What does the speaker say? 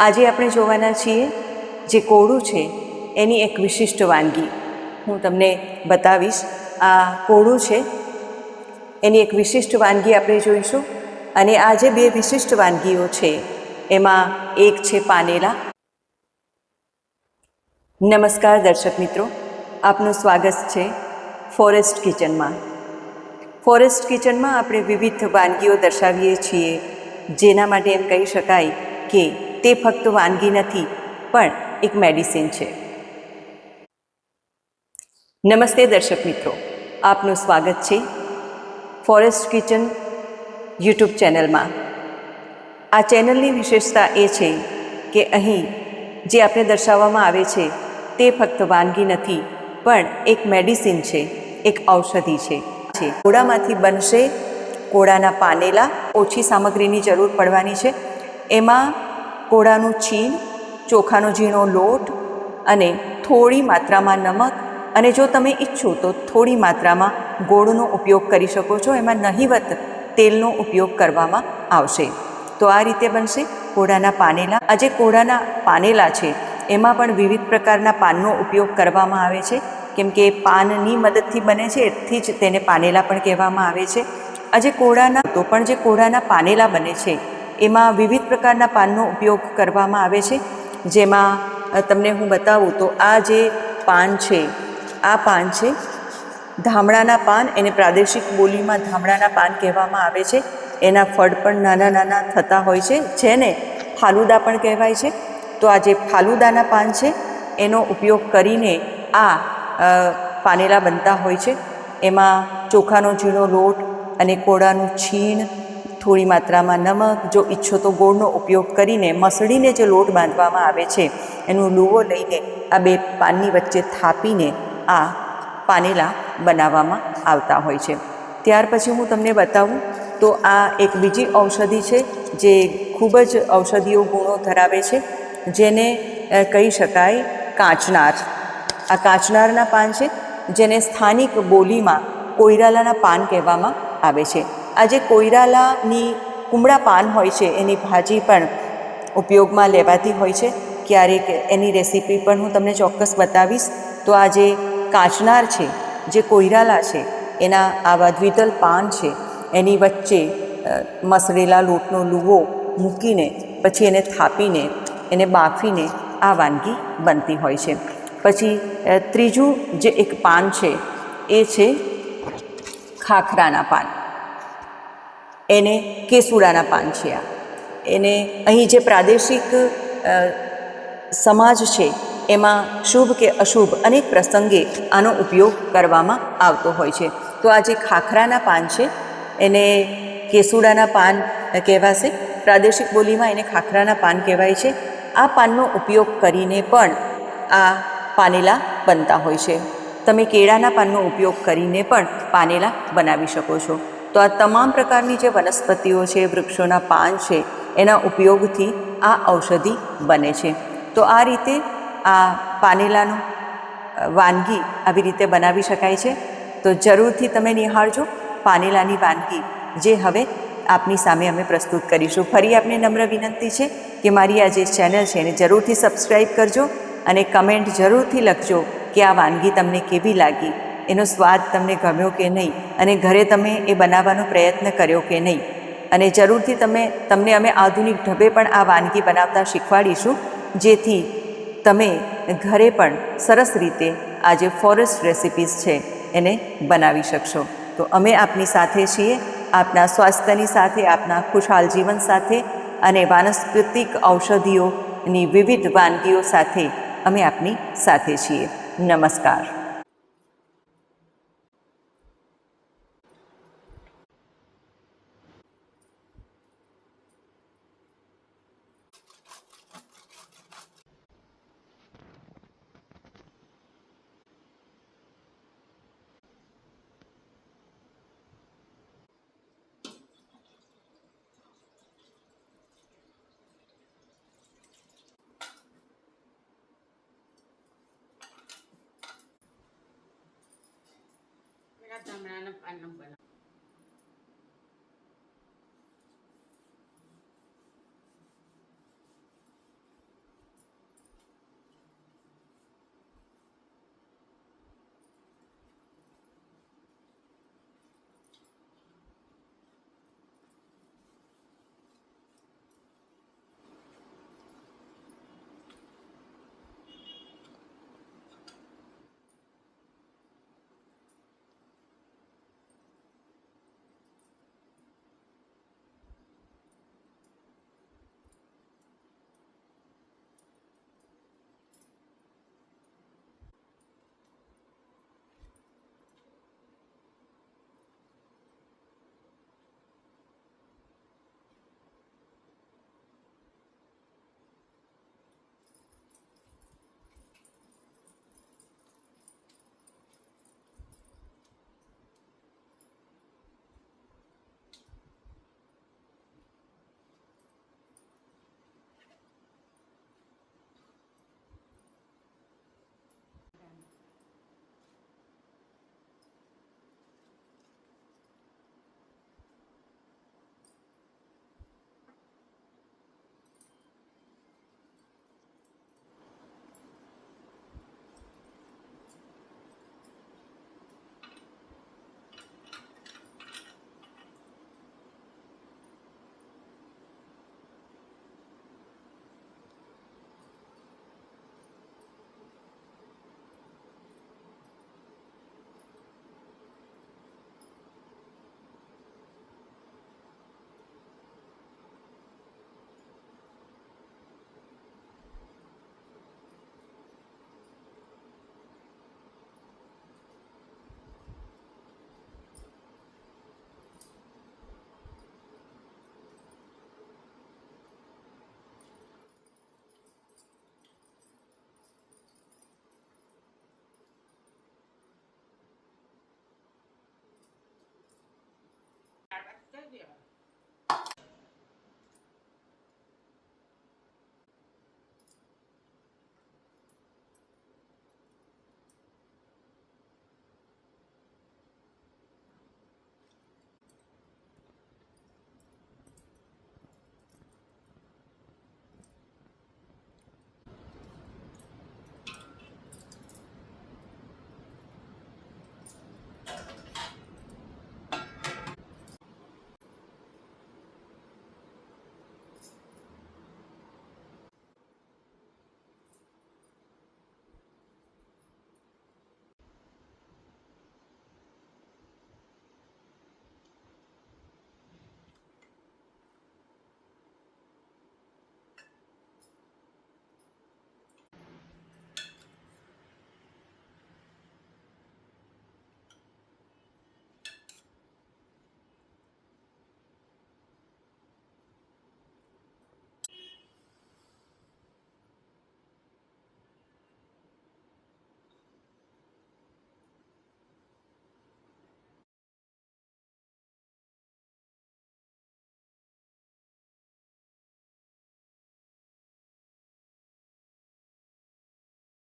આજે આપણે જોવાના છીએ જે કોળું છે, એની એક વિશિષ્ટ વાનગી. હું તમને બતાવીશ, આ કોળું છે, એની એક વિશિષ્ટ વાનગી આપણે જોઈશું અને આ જે બે વિશિષ્ટ વાનગીઓ છે, એમાં એક છે પાનેલા. નમસ્કાર દર્શક મિત્રો, આપનું સ્વાગત છે ફોરેસ્ટ કિચનમાં. ફોરેસ્ટ કિચનમાં આપણે વિવિધ વાનગીઓ દર્શાવીએ છીએ, જેના માટે એમ કહી શકાય કે તે ફક્ત વાનગી નથી, પણ એક મેડિસિન છે. નમસ્તે દર્શક મિત્રો, આપનું સ્વાગત છે ફોરેસ્ટ કિચન યુટ્યુબ ચેનલમાં. આ ચેનલની વિશેષતા એ છે કે અહીં જે આપણે દર્શાવવામાં આવે છે તે ફક્ત વાનગી નથી, પણ એક મેડિસિન છે, એક ઔષધિ છે. કોળામાંથી બનશે કોળાના પાનેલા ઓછી સામગ્રીની જરૂર પડવાની છે. એમાં કોળાનું છીણ, ચોખાનો ઝીણો લોટ અને થોડી માત્રામાં નમક. અને જો તમે ઈચ્છો તો થોડી માત્રામાં ગોળનો ઉપયોગ કરી શકો છો. એમાં નહિવત તેલનો ઉપયોગ કરવામાં આવશે. તો આ રીતે બનશે કોળાના પાનેલા. આ જે કોળાના પાનેલા છે. એમાં પણ વિવિધ પ્રકારના પાનનો ઉપયોગ કરવામાં આવે છે. કેમ કે પાનની મદદથી બને છે, એથી જ તેને પાનેલા પણ કહેવામાં આવે છે. આ જે કોળાના તો પણ જે કોળાના પાનેલા બને છે એમાં વિવિધ પ્રકારના પાનનો ઉપયોગ કરવામાં આવે છે. જેમાં તમને હું બતાવું તો આ જે પાન છે, આ પાન છે ધામડાના પાન એને પ્રાદેશિક બોલીમાં ધામડાના પાન કહેવામાં આવે છે. એના ફળ પણ નાના નાના થતા હોય છે. જેને ફાલુદા પણ કહેવાય છે. તો આ જે ફાલુદાના પાન છે, એનો ઉપયોગ કરીને આ પાનેલા બનતા હોય છે. એમાં ચોખાનો ઝીણો લોટ અને કોળાનું છીણ થોડી માત્રામાં નમક, જો ઈચ્છો તો ગોળનો ઉપયોગ કરીને મસળીને જે લોટ બાંધવામાં આવે છે, એનો લૂવો લઈને આ બે પાનની વચ્ચે થાપીને આ પાનેલા બનાવવામાં આવતા હોય છે. ત્યાર પછી હું તમને બતાવું, તો આ એક બીજી ઔષધિ છે, જે ખૂબ જ ઔષધિઓ ગુણો ધરાવે છે, જેને કહી શકાય કાચનાર. આ કાચનારના પાન છે, જેને સ્થાનિક બોલીમાં કોઈરાલાના પાન કહેવામાં આવે છે. આ જે કોઈરાલાની કુમળા પાન હોય છે, એની ભાજી પણ ઉપયોગમાં લેવાતી હોય છે. ક્યારેક એની રેસીપી પણ હું તમને ચોક્કસ બતાવીશ. તો આ જે કાચનાર છે, જે કોઈરાલા છે, એના આવા દ્વિદલ પાન છે. એની વચ્ચે મસળેલા લોટનો લુવો મૂકીને, પછી એને થાપીને, એને બાફીને આ વાનગી બનતી હોય છે. પછી ત્રીજું જે એક પાન છે, એ છે ખાખરાના પાન. એને કેસુડાના પાન છે આ. એને અહીં જે પ્રાદેશિક સમાજ છે, એમાં શુભ કે અશુભ અનેક પ્રસંગે આનો ઉપયોગ કરવામાં આવતો હોય છે. તો આ જે ખાખરાના પાન છે, એને કેસુડાના પાન કહેવાશે. પ્રાદેશિક બોલીમાં એને ખાખરાના પાન કહેવાય છે. આ પાનનો ઉપયોગ કરીને પણ આ પાનેલા બનતા હોય છે. તમે કેળાના પાનનો ઉપયોગ કરીને પણ પાનેલા બનાવી શકો છો. તો આ તમામ પ્રકારની જે વનસ્પતિઓ છે, વૃક્ષોના પાન છે, એના ઉપયોગથી આ ઔષધિ બને છે. તો આ રીતે આ પાનેલાનું વાનગી આવી રીતે બનાવી શકાય છે. તો જરૂરથી તમે નિહાળજો પાનેલાની વાનગી, જે હવે આપની સામે અમે પ્રસ્તુત કરીશું. ફરી આપને નમ્ર વિનંતી છે કે મારી આ જે ચેનલ છે એને જરૂરથી સબસ્ક્રાઈબ કરજો અને કમેન્ટ જરૂરથી લખજો કે આ વાનગી તમને કેવી લાગી. એનો સ્વાદ તમને ગમ્યો કે નહીં? અને ઘરે તમે એ બનાવવાનો પ્રયત્ન કર્યો કે નહીં? અને જરૂરથી તમે, તમને અમે આધુનિક ઢબે પણ આ વાનગી બનાવતા શીખવાડીશું, જેથી તમે ઘરે પણ સરસ રીતે આ જે ફોરેસ્ટ રેસિપીઝ છે, એને બનાવી શકશો. તો અમે આપની સાથે છીએ, આપના સ્વાસ્થ્યની સાથે, આપના ખુશહાલ જીવન સાથે અને વાનસ્પતિક ઔષધિઓની વિવિધ વાનગીઓ સાથે અમે આપની સાથે છીએ. નમસ્કાર. પેલા ધામણાના પાનનો બનાવ